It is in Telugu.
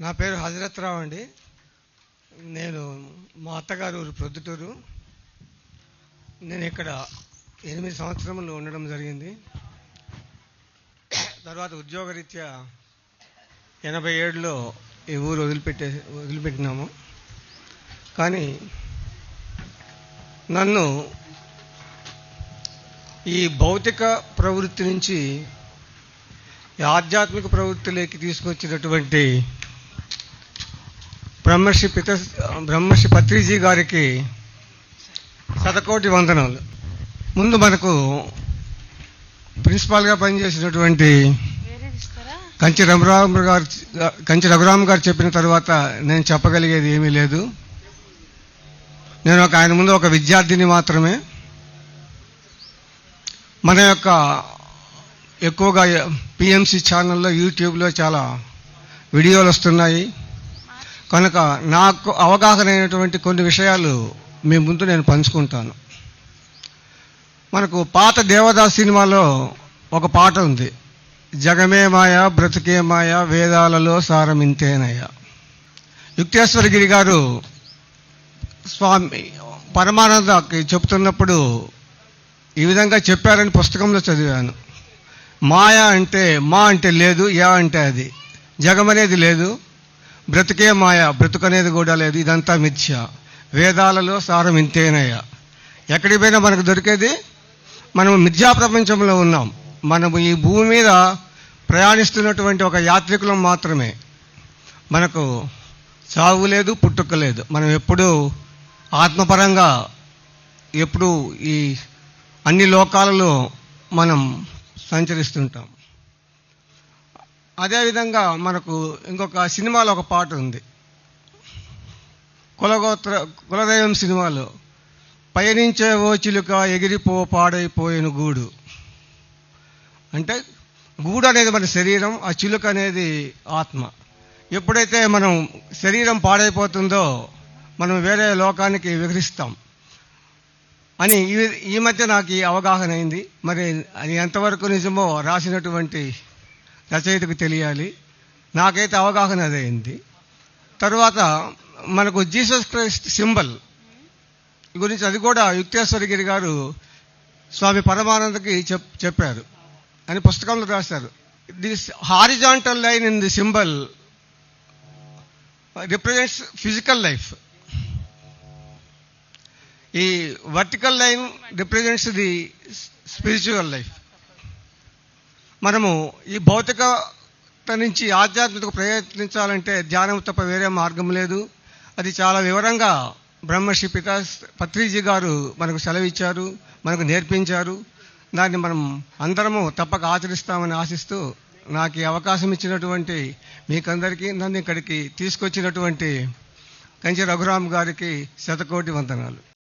నా పేరు హజరత్ రావు అండి. నేను మా అత్తగారు ఊరు ప్రొద్దుటూరు. నేను ఇక్కడ ఎనిమిది సంవత్సరములు ఉండడం జరిగింది. తర్వాత ఉద్యోగరీత్యా ఎనభై ఏడులో ఈ ఊరు వదిలిపెట్టే వదిలిపెట్టినాము. కానీ నన్ను ఈ భౌతిక ప్రవృత్తి నుంచి ఆధ్యాత్మిక ప్రవృత్తిలోకి తీసుకొచ్చినటువంటి బ్రహ్మర్షి పిత బ్రహ్మర్షి పత్రిజీ గారికి శతకోటి వందనాలు. ముందు మనకు ప్రిన్సిపాల్గా పనిచేసినటువంటి కంచి రఘురామ గారు కంచి రఘురామ గారు చెప్పిన తర్వాత నేను చెప్పగలిగేది ఏమీ లేదు. నేను ఒక ఆయన ముందు ఒక విద్యార్థిని మాత్రమే. మన యొక్క ఎక్కువగా పిఎంసి ఛానల్లో యూట్యూబ్లో చాలా వీడియోలు వస్తున్నాయి. కనుక నాకు అవగాహన అయినటువంటి కొన్ని విషయాలు మీ ముందు నేను పంచుకుంటాను. మనకు పాత దేవదాస్ సినిమాలో ఒక పాట ఉంది. జగమే మాయ బ్రతికే మాయ వేదాలలో సారమింతేనయ్య. యుక్తేశ్వరగిరి గారు స్వామి పరమానందకి చెప్తున్నప్పుడు ఈ విధంగా చెప్పారని పుస్తకంలో చదివాను. మాయ అంటే మా అంటే లేదు యా అంటే అది. జగం అనేది లేదు బ్రతుకే మాయ బ్రతుకనేది కూడా లేదు ఇదంతా మిథ్య. వేదాలలో సారం ఇంతేనయ్యా. ఎక్కడికి పోయినా మనకు దొరికేది? మనం మిథ్యా ప్రపంచంలో ఉన్నాం. మనము ఈ భూమి మీద ప్రయాణిస్తున్నటువంటి ఒక యాత్రికులం మాత్రమే. మనకు చావు లేదు పుట్టుక లేదు. మనం ఎప్పుడూ ఆత్మపరంగా ఎప్పుడు ఈ అన్ని లోకాలలో మనం సంచరిస్తుంటాం. అదేవిధంగా మనకు ఇంకొక సినిమాలో ఒక పాట ఉంది. కులగోత్ర కులదైవం సినిమాలో పయనించే ఓ చిలుక ఎగిరిపో పాడైపోయిన గూడు అంటే గూడు అనేది మన శరీరం ఆ చిలుక అనేది ఆత్మ. ఎప్పుడైతే మనం శరీరం పాడైపోతుందో మనం వేరే లోకానికి విహరిస్తాం. అని ఈ ఈ మధ్య నాకు ఈ అవగాహన అయింది. మరి అది ఎంతవరకు నిజమో రాసినటువంటి రచయితకు తెలియాలి. నాకైతే అవగాహన అదైంది తరువాత మనకు జీసస్ క్రైస్ట్ సింబల్ గురించి అది కూడా యుక్తేశ్వరి గిరి గారు స్వామి పరమానందకి చెప్ చెప్పారు. అని పుస్తకంలో రాశారు. This horizontal line in the symbol represents physical life ఈ vertical line represents the spiritual life మనము ఈ భౌతికత నుంచి ఆధ్యాత్మిక ప్రయత్నించాలంటే ధ్యానం తప్ప వేరే మార్గం లేదు. అది చాలా వివరంగా బ్రహ్మశ్రీ పితాస్ పత్రిజీ గారు మనకు సెలవిచ్చారు మనకు నేర్పించారు. దాన్ని మనం అందరము తప్పక ఆచరిస్తామని ఆశిస్తూ నాకు ఈ అవకాశం ఇచ్చినటువంటి మీకందరికీ నన్ను ఇక్కడికి తీసుకొచ్చినటువంటి కంచి రఘురామ్ గారికి శతకోటి వందనాలు.